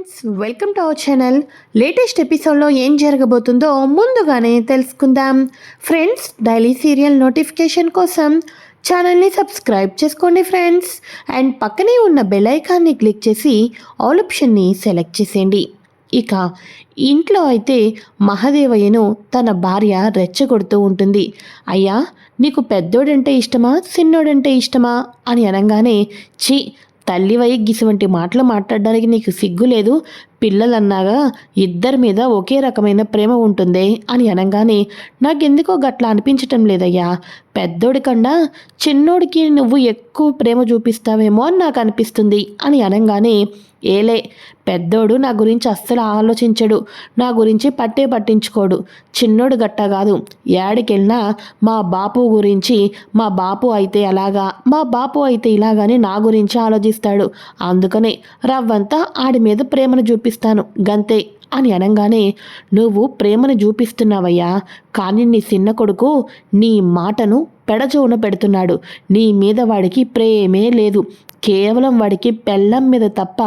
Friends welcome to our channel. Latest ఎపిసోడ్లో ఏం జరగబోతుందో ముందుగానే తెలుసుకుందాం. ఫ్రెండ్స్ డైలీ సీరియల్ నోటిఫికేషన్ కోసం ఛానల్ని సబ్స్క్రైబ్ చేసుకోండి ఫ్రెండ్స్. అండ్ పక్కనే ఉన్న బెల్ ఐకాన్ని క్లిక్ చేసి ఆల్ ఆప్షన్ని సెలెక్ట్ చేసేయండి. ఇక ఇంట్లో అయితే మహాదేవయ్యను తన భార్య రెచ్చగొడుతూ ఉంటుంది. అయ్యా నీకు పెద్దోడంటే ఇష్టమా? చిన్నోడంటే ఇష్టమా? అని అనగానే చీ తల్లివై గిసువంటి మాటలు మాట్లాడడానికి నీకు సిగ్గు లేదు పిల్లలన్నాగా ఇద్దరి మీద ఒకే రకమైన ప్రేమ ఉంటుంది అని అనగానే నాకెందుకో గట్లా అనిపించటం లేదయ్యా. పెద్దోడి కన్నా చిన్నోడికి నువ్వు ఎక్కువ ప్రేమ చూపిస్తావేమో అని నాకు అనిపిస్తుంది అని అనగానే ఏలే పెద్దోడు నా గురించి అస్సలు ఆలోచించడు. నా గురించి పట్టే పట్టించుకోడు. చిన్నోడు గట్టా కాదు. ఏడికెళ్ళినా మా బాపు గురించి మా బాపు అయితే అలాగా మా బాపు అయితే ఇలాగని నా గురించి ఆలోచిస్తాడు. అందుకనే రవ్వంతా ఆడి మీద ప్రేమను చూపిస్తాను. గంతే అని అనగానే నువ్వు ప్రేమను చూపిస్తున్నావయ్యా కానీ నీ చిన్న కొడుకు నీ మాటను పెడచోన పెడుతున్నాడు. నీ మీద వాడికి ప్రేమే లేదు. కేవలం వాడికి పెళ్ళం మీద తప్ప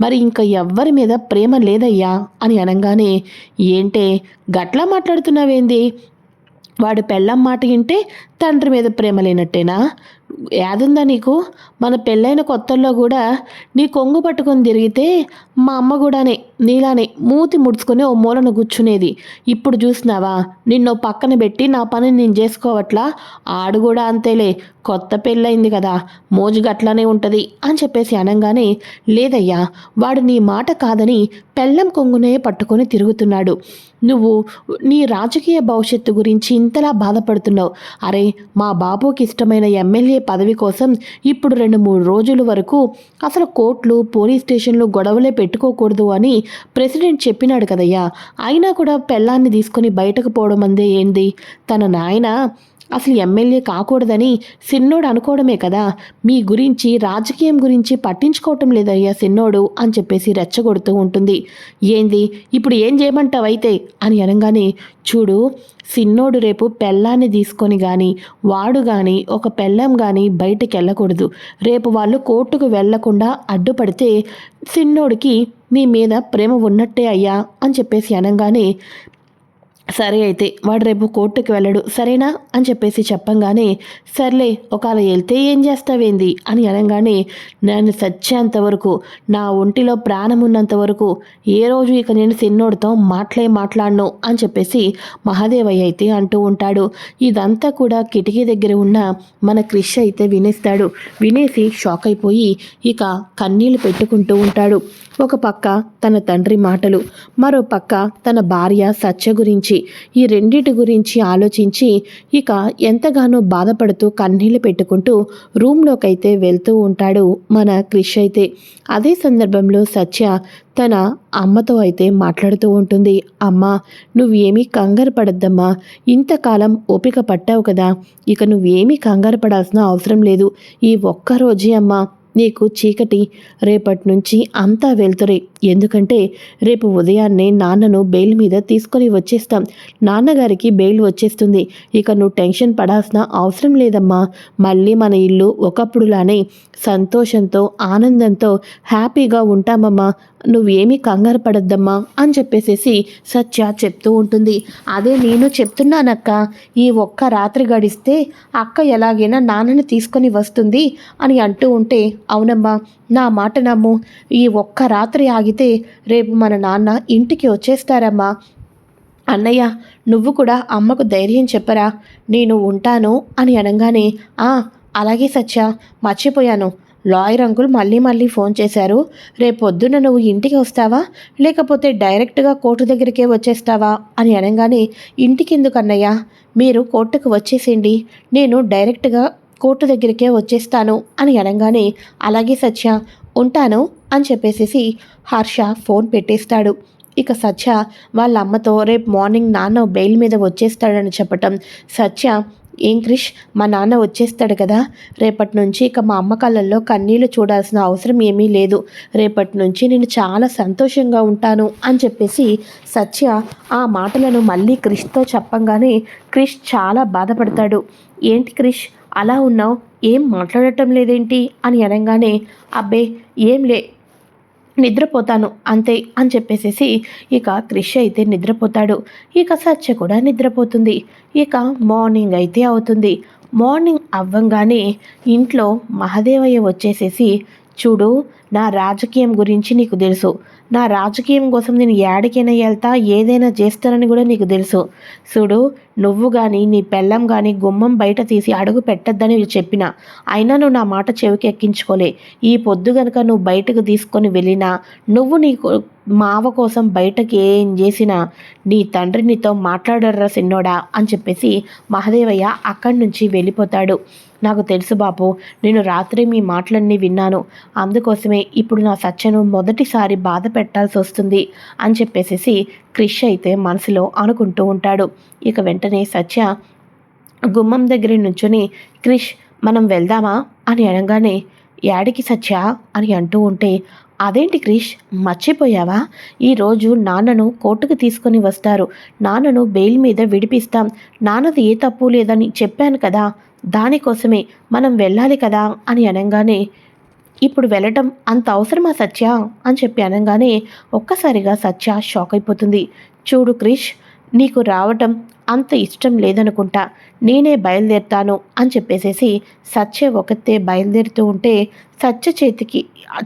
మరి ఇంకా ఎవ్వరి మీద ప్రేమ లేదయ్యా అని అనగానే ఏంటే గట్లా మాట్లాడుతున్నావేంది? వాడు పెళ్ళం మాట వింటే తండ్రి మీద ప్రేమ లేనట్టేనా? యాదుందా నీకు? మన పెళ్ళైన కొత్తల్లో కూడా నీ కొంగు పట్టుకొని తిరిగితే మా అమ్మ కూడానే నీలానే మూతి ముడుచుకొని ఓ మూలను కూర్చునేది. ఇప్పుడు చూసినావా? నిన్ను పక్కన పెట్టి నా పని నేను చేసుకోవట్లా? ఆడు కూడా అంతేలే కొత్త పెళ్ళయింది కదా మోజు గట్లానే ఉంటుంది అని చెప్పేసి అనగానే లేదయ్యా వాడు నీ మాట కాదని పెళ్ళం కొంగునే పట్టుకొని తిరుగుతున్నాడు. నువ్వు నీ రాజకీయ భవిష్యత్తు గురించి ఇంతలా బాధపడుతున్నావు. అరే మా బాబుకి ఇష్టమైన ఎమ్మెల్యే పదవి కోసం ఇప్పుడు రెండు మూడు రోజుల వరకు అసలు కోర్టులు పోలీస్ స్టేషన్లు గొడవలే పెట్టుకోకూడదు అని ప్రెసిడెంట్ చెప్పినాడు కదయ్యా. అయినా కూడా పెళ్ళాన్ని తీసుకొని బయటకు పోవడం అందే ఏంది? తన నాయన అసలు ఎమ్మెల్యే కాకూడదని సిన్నోడు అనుకోవడమే కదా. మీ గురించి రాజకీయం గురించి పట్టించుకోవటం లేదయ్యా సిన్నోడు అని చెప్పేసి రెచ్చగొడుతూ ఉంటుంది. ఏంది? ఇప్పుడు ఏం చేయమంటావైతే? అని అనగానే చూడు సిన్నోడు రేపు పెళ్ళాన్ని తీసుకొని కానీ వాడు కానీ ఒక పెళ్ళం కానీ బయటకు వెళ్ళకూడదు రేపు వాళ్ళు కోర్టుకు వెళ్ళకుండా అడ్డుపడితే సిన్నోడికి మీ మీద ప్రేమ ఉన్నట్టే అయ్యా అని చెప్పేసి అనగానే సరే అయితే వాడు రేపు కోర్టుకి వెళ్ళడు సరేనా? అని చెప్పేసి చెప్పంగానే సర్లే ఒకవేళ వెళ్తే ఏం చేస్తావేంది? అని అనగానే నేను సచ్చేంత వరకు నా ఒంటిలో ప్రాణం ఉన్నంత వరకు ఏ రోజు ఇక నేను సిన్నోడితో మాటలే మాట్లాడను అని చెప్పేసి మహాదేవయ్య అయితే అంటూ ఉంటాడు. ఇదంతా కూడా కిటికీ దగ్గర ఉన్న మన క్రిష్ అయితే వినేస్తాడు. వినేసి షాక్ అయిపోయి ఇక కన్నీళ్ళు పెట్టుకుంటూ ఉంటాడు. ఒక పక్క తన తండ్రి మాటలు మరో పక్క తన భార్య సత్య గురించి ఈ రెండిటి గురించి ఆలోచించి ఇక ఎంతగానో బాధపడుతూ కన్నీళ్ళు పెట్టుకుంటూ రూమ్లోకైతే వెళ్తూ ఉంటాడు మన క్రిష్ అయితే. అదే సందర్భంలో సత్య తన అమ్మతో అయితే మాట్లాడుతూ ఉంటుంది. అమ్మ నువ్వేమీ కంగారు పడద్దమ్మా. ఇంతకాలం ఓపిక పట్టావు కదా. ఇక నువ్వేమీ కంగారు పడాల్సిన అవసరం లేదు. ఈ ఒక్కరోజే అమ్మా. నీకు చీకటి రేపటి నుంచి అంతా వెళ్తురే ఎందుకంటే రేపు ఉదయాన్నే నాన్నను బెయిల్ మీద తీసుకొని వచ్చేస్తాం. నాన్నగారికి బెయిల్ వచ్చేస్తుంది. ఇక నువ్వు టెన్షన్ పడాల్సిన అవసరం లేదమ్మా. మళ్ళీ మన ఇల్లు ఒకప్పుడులానే సంతోషంతో ఆనందంతో హ్యాపీగా ఉంటామమ్మా. నువ్వేమీ కంగారు పడద్దమ్మా అని చెప్పేసేసి సత్య చెప్తూ ఉంటుంది. అదే నేను చెప్తున్నానక్క. ఈ ఒక్క రాత్రి గడిస్తే అక్క ఎలాగైనా నాన్నని తీసుకొని వస్తుంది అని అంటూ ఉంటే అవునమ్మా నా మాట నమ్ము. ఈ ఒక్క రాత్రి ఆగితే రేపు మన నాన్న ఇంటికి వచ్చేస్తారమ్మా. అన్నయ్య నువ్వు కూడా అమ్మకు ధైర్యం చెప్పరా. నేను ఉంటాను అని అనగానే ఆ అలాగే సత్య మర్చిపోయాను. లాయర్ అంకుల్ మళ్ళీ మళ్ళీ ఫోన్ చేశారు. రేపొద్దున పొద్దున్న నువ్వు ఇంటికి వస్తావా? లేకపోతే డైరెక్ట్గా కోర్టు దగ్గరికే వచ్చేస్తావా? అని అనగానే ఇంటికి ఎందుకన్నయ్యా మీరు కోర్టుకు వచ్చేసేయండి. నేను డైరెక్ట్గా కోర్టు దగ్గరికే వచ్చేస్తాను అని అనగానే అలాగే సత్య ఉంటాను అని చెప్పేసేసి హర్ష ఫోన్ పెట్టేస్తాడు. ఇక సత్య వాళ్ళ అమ్మతో రేపు మార్నింగ్ నాన్న బెయిల్ మీద వచ్చేస్తాడని చెప్పటం. సత్య ఏం క్రిష్ మా నాన్న వచ్చేస్తాడు కదా రేపటి నుంచి ఇక మా అమ్మ కళ్ళల్లో కన్నీళ్ళు చూడాల్సిన అవసరం ఏమీ లేదు. రేపటి నుంచి నేను చాలా సంతోషంగా ఉంటాను అని చెప్పేసి సత్య ఆ మాటలను మళ్ళీ క్రిష్తో చెప్పంగానే క్రిష్ చాలా బాధపడతాడు. ఏంటి క్రిష్ అలా ఉన్నావు? ఏం మాట్లాడటం లేదేంటి? అని అనగానే అబ్బే ఏం లే నిద్రపోతాను అంతే అని చెప్పేసేసి ఇక క్రిష్ అయితే నిద్రపోతాడు. ఇక సత్య కూడా నిద్రపోతుంది. ఇక మార్నింగ్ అయితే అవుతుంది. మార్నింగ్ అవ్వంగానే ఇంట్లో మహదేవయ్య వచ్చేసేసి చూడు నా రాజకీయం గురించి నీకు తెలుసు. నా రాజకీయం కోసం నేను ఏడికైనా వెళ్తా ఏదైనా చేస్తానని కూడా నీకు తెలుసు. చూడు నువ్వు కానీ నీ పెళ్ళం కానీ గుమ్మం బయట తీసి అడుగు పెట్టద్దని చెప్పిన. అయినా నువ్వు నా మాట చెవికి ఎక్కించుకోలే ఈ పొద్దు గనుక నువ్వు బయటకు తీసుకొని వెళ్ళినా నువ్వు నీకు మావ కోసం బయటకి ఏం చేసినా నీ తండ్రి నీతో మాట్లాడర్రా సిన్నోడా అని చెప్పేసి మహదేవయ్య అక్కడి నుంచి వెళ్ళిపోతాడు. నాకు తెలుసు బాపు నేను రాత్రి మీ మాటలన్నీ విన్నాను. అందుకోసమే ఇప్పుడు నా సత్యను మొదటిసారి బాధ పెట్టాల్సి వస్తుంది అని చెప్పేసేసి క్రిష్ అయితే మనసులో అనుకుంటూ ఉంటాడు. ఇక వెంటనే సత్య గుమ్మం దగ్గర నుంచుని క్రిష్ మనం వెళ్దామా? అని అనగానే యాడికి సత్య? అని అంటూ ఉంటే అదేంటి క్రిష్? మర్చిపోయావా? ఈరోజు నాన్నను కోర్టుకు తీసుకొని వస్తారు. నాన్నను బెయిల్ మీద విడిపిస్తాం. నాన్నది ఏ తప్పు లేదని చెప్పాను కదా. దానికోసమే మనం వెళ్ళాలి కదా అని అనగానే ఇప్పుడు వెళ్ళటం అంత అవసరమా సత్య? అని చెప్పి అనగానే ఒక్కసారిగా సత్య షాక్ అయిపోతుంది. చూడు క్రిష్ నీకు రావటం అంత ఇష్టం లేదనుకుంటా నేనే బయలుదేరుతాను అని చెప్పేసేసి సత్య ఒకతే బయలుదేరుతూ ఉంటే సత్య చేతికి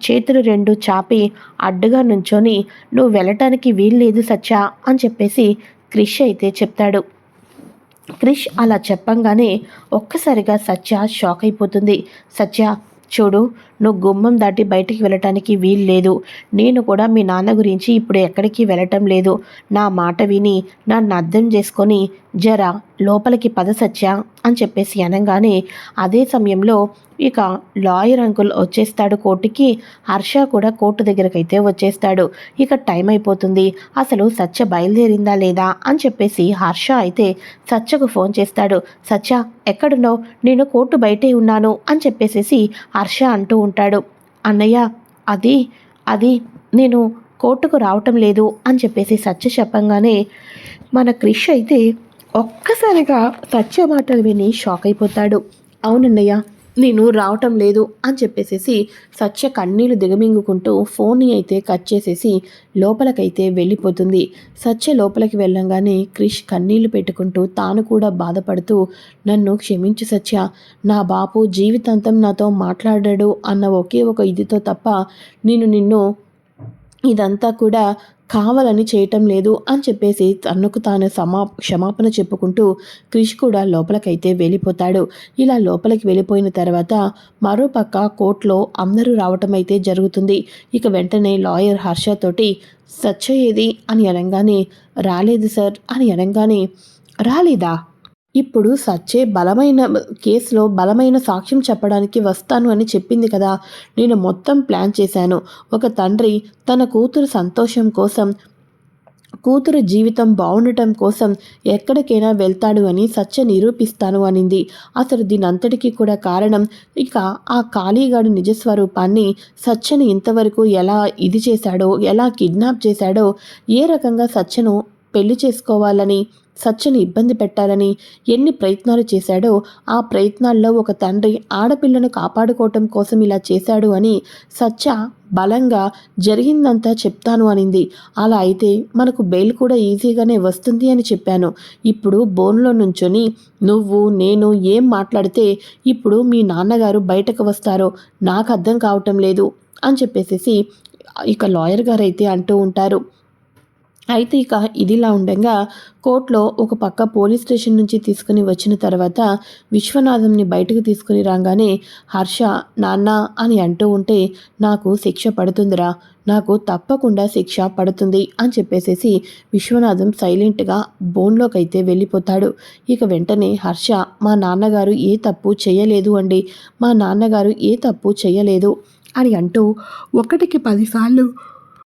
చేతులు రెండు చాపి అడ్డుగా నుంచొని నువ్వు వెళ్ళటానికి వీల్లేదు సత్య అని చెప్పేసి క్రిష్ అయితే చెప్తాడు. క్రిష్ అలా చెప్పంగానే ఒక్కసారిగా సత్య షాక్ అయిపోతుంది. సత్య చూడు నువ్వు గుమ్మం దాటి బయటికి వెళ్ళటానికి వీలు లేదు. నేను కూడా మీ నాన్న గురించి ఇప్పుడు ఎక్కడికి వెళ్ళటం లేదు. నా మాట విని నన్ను అర్థం చేసుకొని జర లోపలికి పద సత్య అని చెప్పేసి అనగానే అదే సమయంలో ఇక లాయర్ అంకుల్ వచ్చేస్తాడు కోర్టుకి. హర్ష కూడా కోర్టు దగ్గరకైతే వచ్చేస్తాడు. ఇక టైం అయిపోతుంది. అసలు సత్య బయలుదేరిందా లేదా అని చెప్పేసి హర్ష అయితే సత్యకు ఫోన్ చేస్తాడు. సత్య ఎక్కడున్నావు? నేను కోర్టు బయటే ఉన్నాను అని చెప్పేసేసి హర్ష అంటూ ఉంటాడు. అన్నయ్య అది అది నేను కోర్టుకు రావటం లేదు అని చెప్పేసి సత్య చెప్పంగానే మన క్రిష్ అయితే ఒక్కసారిగా సత్య మాటలు విని షాక్ అయిపోతాడు. అవునన్నయ్య నేను రావటం లేదు అని చెప్పేసేసి సత్య కన్నీళ్ళు దిగమింగుకుంటూ ఫోన్ని అయితే కట్ చేసేసి లోపలికైతే వెళ్ళిపోతుంది. సత్య లోపలికి వెళ్ళంగానే క్రిష్ కన్నీళ్ళు పెట్టుకుంటూ తాను కూడా బాధపడుతూ నన్ను క్షమించు సత్య. నా బాపు జీవితాంతం నాతో మాట్లాడాడు అన్న ఒకే ఒక ఇదితో తప్ప నేను నిన్ను ఇదంతా కూడా కావాలని చేయటం లేదు అని చెప్పేసి తనకు తాను సమా క్షమాపణ చెప్పుకుంటూ క్రిష్ కూడా లోపలికైతే వెళ్ళిపోతాడు. ఇలా లోపలికి వెళ్ళిపోయిన తర్వాత మరోపక్క కోర్టులో అందరూ రావటం అయితే జరుగుతుంది. ఇక వెంటనే లాయర్ హర్షతోటి సత్య అని అనగానే రాలేదు సార్ అని అనగానే రాలేదా? ఇప్పుడు సచ్చే బలమైన కేసులో బలమైన సాక్ష్యం చెప్పడానికి వస్తాను అని చెప్పింది కదా. నేను మొత్తం ప్లాన్ చేశాను. ఒక తండ్రి తన కూతురు సంతోషం కోసం కూతురు జీవితం బాగుండటం కోసం ఎక్కడికైనా వెళ్తాడు అని సత్య నిరూపిస్తాను అనింది. అసలు దీనంతటికీ కూడా కారణం ఇక ఆ కాళీగాడు నిజస్వరూపాన్ని సత్యను ఇంతవరకు ఎలా ఇది చేశాడో ఎలా కిడ్నాప్ చేశాడో ఏ రకంగా సత్యను పెళ్ళి చేసుకోవాలని సత్యను ఇబ్బంది పెట్టాలని ఎన్ని ప్రయత్నాలు చేశాడో ఆ ప్రయత్నాల్లో ఒక తండ్రి ఆడపిల్లను కాపాడుకోవటం కోసం ఇలా చేశాడు అని సత్య బలంగా జరిగిందంతా చెప్తాను అనింది. అలా అయితే మనకు బెయిల్ కూడా ఈజీగానే వస్తుంది అని చెప్పాను. ఇప్పుడు బోన్లో నుంచొని నువ్వు నేను ఏం మాట్లాడితే ఇప్పుడు మీ నాన్నగారు బయటకు వస్తారో నాకు అర్థం కావటం లేదు అని చెప్పేసేసి ఇక లాయర్ గారు అయితే అంటూ ఉంటారు. అయితే ఇక ఇదిలా ఉండగా కోర్టులో ఒక పక్క పోలీస్ స్టేషన్ నుంచి తీసుకుని వచ్చిన తర్వాత విశ్వనాథంని బయటకు తీసుకుని రాగానే హర్ష నాన్న అని అంటూ ఉంటే నాకు శిక్ష పడుతుందిరా నాకు తప్పకుండా శిక్ష పడుతుంది అని చెప్పేసేసి విశ్వనాథం సైలెంట్గా బోన్లోకైతే వెళ్ళిపోతాడు. ఇక వెంటనే హర్ష మా నాన్నగారు ఏ తప్పు చేయలేదు అండి మా నాన్నగారు ఏ తప్పు చేయలేదు అని అంటూ ఒకటికి పదిసార్లు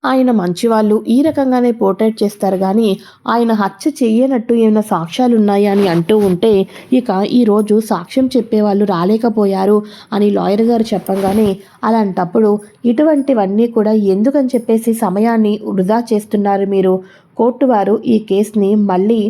ఆయన మంచివాళ్ళు ఈ రకంగానే పోర్ట్రేట్ చేస్తారు కానీ ఆయన హత్య చెయ్యనట్టు ఏమైనా సాక్ష్యాలు ఉన్నాయా అని అంటూ ఉంటే ఇక ఈరోజు సాక్ష్యం చెప్పేవాళ్ళు రాలేకపోయారు అని లాయర్ గారు చెప్పంగానే అలాంటప్పుడు ఇటువంటివన్నీ కూడా ఎందుకని చెప్పేసి సమయాన్ని వృధా చేస్తున్నారు మీరు? కోర్టు వారు ఈ కేసుని మళ్ళీ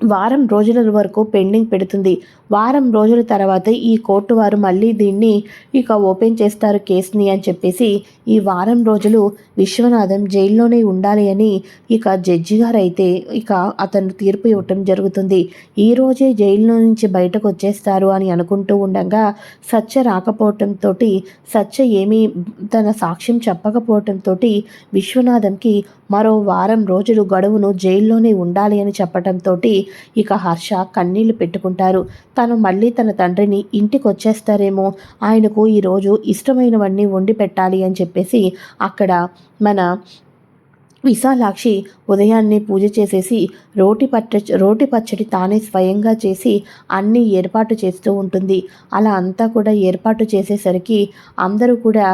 వారం రోజుల వరకు పెండింగ్ పెడుతుంది. వారం రోజుల తర్వాత ఈ కోర్టు వారు మళ్ళీ దీన్ని ఇక ఓపెన్ చేస్తారు కేసుని అని చెప్పేసి ఈ వారం రోజులు విశ్వనాథం జైల్లోనే ఉండాలి అని ఇక జడ్జి గారు అయితే ఇక అతను తీర్పు ఇవ్వటం జరుగుతుంది. ఈ రోజే జైల్లో నుంచి బయటకు వచ్చేస్తారు అని అనుకుంటూ ఉండగా సత్య రాకపోవటంతో సత్య ఏమీ తన సాక్ష్యం చెప్పకపోవటంతో విశ్వనాథంకి మరో వారం రోజులు గడువును జైల్లోనే ఉండాలి అని చెప్పడంతో ఇక హర్ష కన్నీళ్ళు పెట్టుకుంటారు. తను మళ్ళీ తన తండ్రిని ఇంటికి వచ్చేస్తారేమో ఆయనకు ఈరోజు ఇష్టమైనవన్నీ వండి పెట్టాలి అని చెప్పేసి అక్కడ మన విశాలాక్షి ఉదయాన్నే పూజ చేసేసి రోటి పచ్చ రోటి పచ్చడి తానే స్వయంగా చేసి అన్నీ ఏర్పాటు చేస్తూ ఉంటుంది. అలా అంతా కూడా ఏర్పాటు చేసేసరికి అందరూ కూడా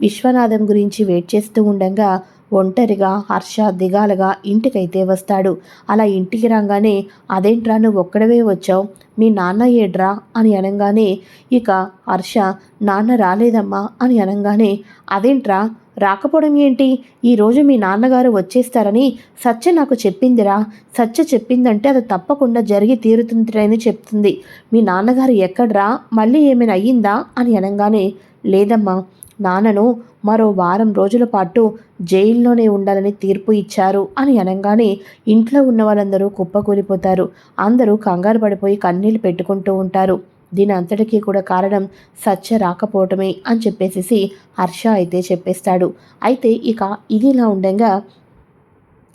విశ్వనాథం గురించి వెయిట్ చేస్తూ ఉండగా ఒంటరిగా హర్ష దిగాలుగా ఇంటికైతే వస్తాడు. అలా ఇంటికి రాగానే అదేంట్రా నువ్వు ఒక్కడవే వచ్చావు? మీ నాన్న ఏడ్రా? అని అనగానే ఇక హర్ష నాన్న రాలేదమ్మా అని అనగానే అదేంట్రా? రాకపోవడం ఏంటి? ఈరోజు మీ నాన్నగారు వచ్చేస్తారని సత్య నాకు చెప్పిందిరా. సత్య చెప్పిందంటే అది తప్పకుండా జరిగి తీరుతుందిరని చెప్తుంది. మీ నాన్నగారు ఎక్కడ్రా? మళ్ళీ ఏమైనా అయ్యిందా? అని అనగానే లేదమ్మా. నాన్నను మరో వారం రోజుల పాటు జైల్లోనే ఉండాలని తీర్పు ఇచ్చారు అని అనగానే ఇంట్లో ఉన్న వాళ్ళందరూ కుప్పకూలిపోతారు. అందరూ కంగారు పడిపోయి కన్నీళ్ళు పెట్టుకుంటూ ఉంటారు. దీని అంతటికీ కూడా కారణం సత్య రాకపోవటమే అని చెప్పేసి హర్ష అయితే చెప్పేస్తాడు. అయితే ఇక ఇది ఇలా ఉండగా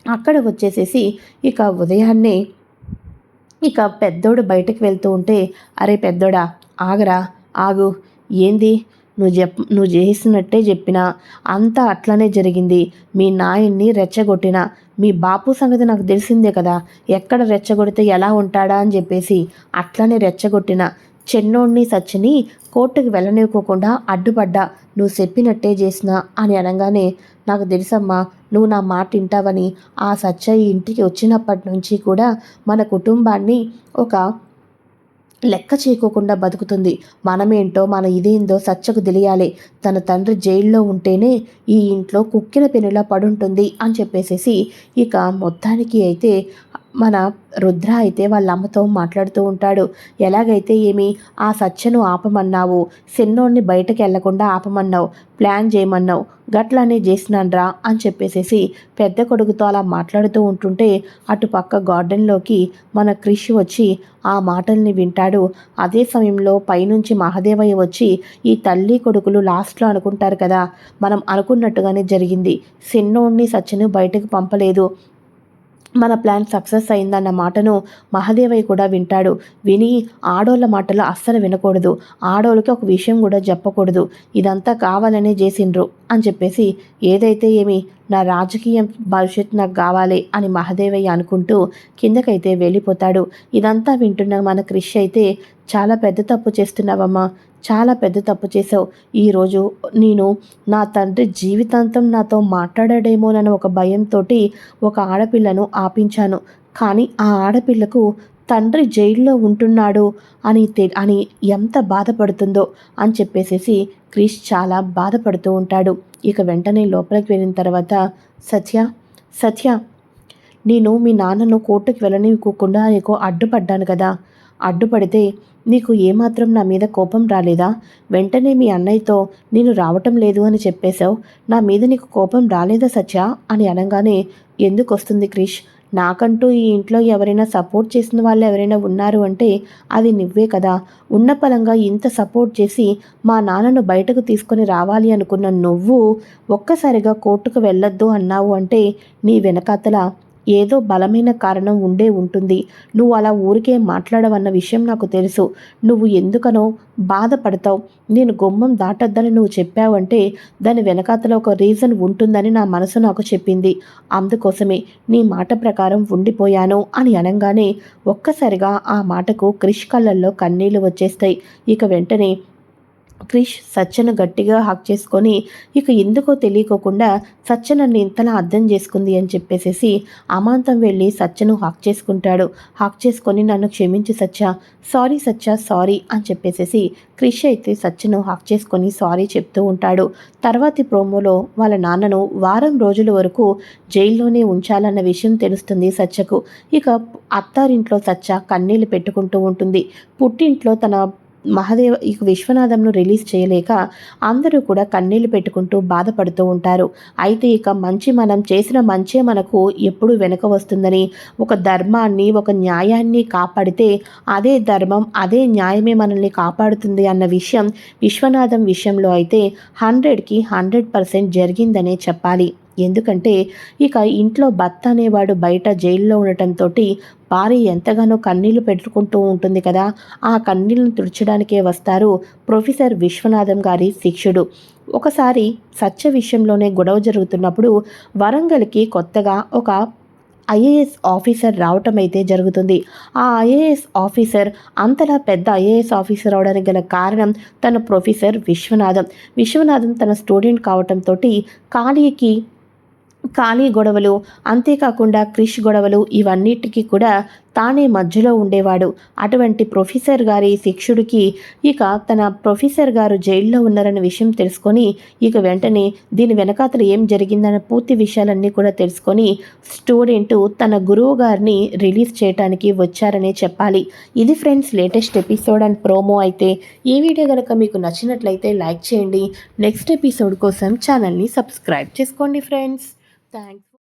అక్కడ వచ్చేసేసి ఇక ఉదయాన్నే ఇక పెద్దోడు బయటకు వెళ్తూ ఉంటే అరే పెద్దోడా ఆగరా ఆగు. ఏంది? నువ్వు చెప్ నువ్వు చేసినట్టే చెప్పినా. అంతా అట్లనే జరిగింది. మీ నాయన్ని రెచ్చగొట్టిన. మీ బాపు సంగతి నాకు తెలిసిందే కదా. ఎక్కడ రెచ్చగొడితే ఎలా ఉంటాడా? అని చెప్పేసి అట్లనే రెచ్చగొట్టిన. చెన్నోడిని సచ్చిని కోర్టుకు వెళ్ళనివ్వకోకుండా అడ్డుపడ్డా. నువ్వు చెప్పినట్టే చేసినా అని అనగానే నాకు తెలుసమ్మా నువ్వు నా మాట వింటావని. ఆ సచ్చ ఇంటికి వచ్చినప్పటి నుంచి కూడా మన కుటుంబాన్ని ఒక లెక్క చేయకోకుండా బతుకుతుంది. మనమేంటో మన ఇదేందో సచ్చకు తెలియాలి. తన తండ్రి జైల్లో ఉంటేనే ఈ ఇంట్లో కుక్కిన పెనులా పడుంటుంది అని చెప్పేసేసి ఇక మొత్తానికి అయితే మన రుద్ర అయితే వాళ్ళ అమ్మతో మాట్లాడుతూ ఉంటాడు. ఎలాగైతే ఏమి ఆ సత్యను ఆపమన్నావు సెన్నోడిని బయటకు వెళ్ళకుండా ఆపమన్నావు ప్లాన్ చేయమన్నావు గట్లనే చేసినాన్రా అని చెప్పేసేసి పెద్ద కొడుకుతో అలా మాట్లాడుతూ ఉంటుంటే అటుపక్క గార్డెన్లోకి మన క్రిష్ వచ్చి ఆ మాటల్ని వింటాడు. అదే సమయంలో పైనుంచి మహాదేవయ్య వచ్చి ఈ తల్లి కొడుకులు లాస్ట్లో అనుకుంటారు కదా మనం అనుకున్నట్టుగానే జరిగింది. సెన్నోడిని సత్యను బయటకు పంపలేదు. మన ప్లాన్ సక్సెస్ అయిందన్న మాటను మహాదేవయ్య కూడా వింటాడు. విని ఆడోళ్ళ మాటలు అస్సలు వినకూడదు. ఆడోళ్ళకి ఒక విషయం కూడా చెప్పకూడదు. ఇదంతా కావాలనే చేసిండ్రు అని చెప్పేసి ఏదైతే ఏమి నా రాజకీయం భవిష్యత్ నాకు కావాలి అని మహదేవయ్య అనుకుంటూ కిందకైతే వెళ్ళిపోతాడు. ఇదంతా వింటున్న మన క్రిష్ అయితే చాలా పెద్ద తప్పు చేస్తున్నావమ్మా. చాలా పెద్ద తప్పు చేసావు ఈరోజు నేను నా తండ్రి జీవితాంతం నాతో మాట్లాడాడేమోనని ఒక భయంతో ఒక ఆడపిల్లను ఆపించాను. కానీ ఆ ఆడపిల్లకు తండ్రి జైల్లో ఉంటున్నాడు అని తె అని ఎంత బాధపడుతుందో అని చెప్పేసేసి క్రిష్ చాలా బాధపడుతూ ఉంటాడు. ఇక వెంటనే లోపలికి వెళ్ళిన తర్వాత సత్య సత్య నేను మీ నాన్నను కోర్టుకు వెళ్ళనివ్వకుండా నీకు అడ్డుపడ్డాను కదా. అడ్డుపడితే నీకు ఏమాత్రం నా మీద కోపం రాలేదా? వెంటనే మీ అన్నయ్యతో నేను రావటం లేదు అని చెప్పేశావు. నా మీద నీకు కోపం రాలేదా సత్య? అని అనగానే ఎందుకు వస్తుంది క్రిష్? నాకంటూ ఈ ఇంట్లో ఎవరైనా సపోర్ట్ చేసిన వాళ్ళు ఎవరైనా ఉన్నారు అంటే అది నువ్వే కదా. ఉన్న పలంగా ఇంత సపోర్ట్ చేసి మా నాన్నను బయటకు తీసుకొని రావాలి అనుకున్న నువ్వు ఒక్కసారిగా కోర్టుకు వెళ్ళొద్దు అన్నావు అంటే నీ వెనకాతల ఏదో బలమైన కారణం ఉండే ఉంటుంది. నువ్వు అలా ఊరికే మాట్లాడవన్న విషయం నాకు తెలుసు. నువ్వు ఎందుకనో బాధపడతావు. నేను గుమ్మం దాటొద్దని నువ్వు చెప్పావంటే దాని వెనకాతలో ఒక రీజన్ ఉంటుందని నా మనసు నాకు చెప్పింది. అందుకోసమే నీ మాట ప్రకారం ఉండిపోయాను అని అనగానే ఒక్కసారిగా ఆ మాటకు క్రిష్ కళ్ళల్లో కన్నీళ్ళు వచ్చేస్తాయి. ఇక వెంటనే క్రిష్ సత్యను గట్టిగా హక్ చేసుకొని ఇక ఎందుకో తెలియకోకుండా సత్య నన్ను ఇంతలా అర్థం చేసుకుంది అని చెప్పేసేసి అమాంతం వెళ్ళి సత్యను హాక్ చేసుకుంటాడు. హాక్ చేసుకొని నన్ను క్షమించి సత్య సారీ సత్య సారీ అని చెప్పేసేసి క్రిష్ అయితే సత్యను హాక్ చేసుకొని సారీ చెప్తూ ఉంటాడు. తర్వాతి ప్రోమోలో వాళ్ళ నాన్నను వారం రోజుల వరకు జైల్లోనే ఉంచాలన్న విషయం తెలుస్తుంది సత్యకు ఇక అత్తారింట్లో సత్య కన్నీళ్ళు పెట్టుకుంటూ ఉంటుంది. పుట్టింట్లో తన మహాదేవ ఇక విశ్వనాథంను రిలీజ్ చేయలేక అందరూ కూడా కన్నీళ్ళు పెట్టుకుంటూ బాధపడుతూ ఉంటారు. అయితే ఇక మంచి మనం చేసిన మంచే మనకు ఎప్పుడు వెనుక వస్తుందని ఒక ధర్మాన్ని ఒక న్యాయాన్ని కాపాడితే అదే ధర్మం అదే న్యాయమే మనల్ని కాపాడుతుంది అన్న విషయం విశ్వనాథం విషయంలో అయితే హండ్రెడ్కి హండ్రెడ్ పర్సెంట్ జరిగిందనే చెప్పాలి. ఎందుకంటే ఇక ఇంట్లో భర్త అనేవాడు బయట జైల్లో ఉండటంతో భార్య ఎంతగానో కన్నీళ్ళు పెట్టుకుంటూ ఉంటుంది కదా. ఆ కన్నీళ్ళను తుడచడానికే వస్తారు ప్రొఫెసర్ విశ్వనాథం గారి శిష్యుడు. ఒకసారి సత్య విషయంలోనే గొడవ జరుగుతున్నప్పుడు వరంగల్కి కొత్తగా ఒక ఐఏఎస్ ఆఫీసర్ రావటం అయితే జరుగుతుంది. ఆ ఐఏఎస్ ఆఫీసర్ అంతలా పెద్ద ఐఏఎస్ ఆఫీసర్ అవడానికి గల కారణం తన ప్రొఫెసర్ విశ్వనాథం. విశ్వనాథం తన స్టూడెంట్ కావటంతో ఖాళీకి ఖాళీ గొడవలు అంతేకాకుండా క్రిష్ గొడవలు ఇవన్నిటికీ కూడా తానే మధ్యలో ఉండేవాడు. అటువంటి ప్రొఫెసర్ గారి శిక్షుడికి ఇక తన ప్రొఫెసర్ గారు జైల్లో ఉన్నారన్న విషయం తెలుసుకొని ఇక వెంటనే దీని వెనకాతలు ఏం జరిగిందన్న పూర్తి విషయాలన్నీ కూడా తెలుసుకొని స్టూడెంట్ తన గురువు గారిని రిలీజ్ చేయడానికి వచ్చారనే చెప్పాలి. ఇది friends latest episode and promo అయితే. ఈ వీడియో కనుక మీకు నచ్చినట్లయితే లైక్ చేయండి. నెక్స్ట్ ఎపిసోడ్ కోసం ఛానల్ని సబ్స్క్రైబ్ చేసుకోండి ఫ్రెండ్స్. Thanks.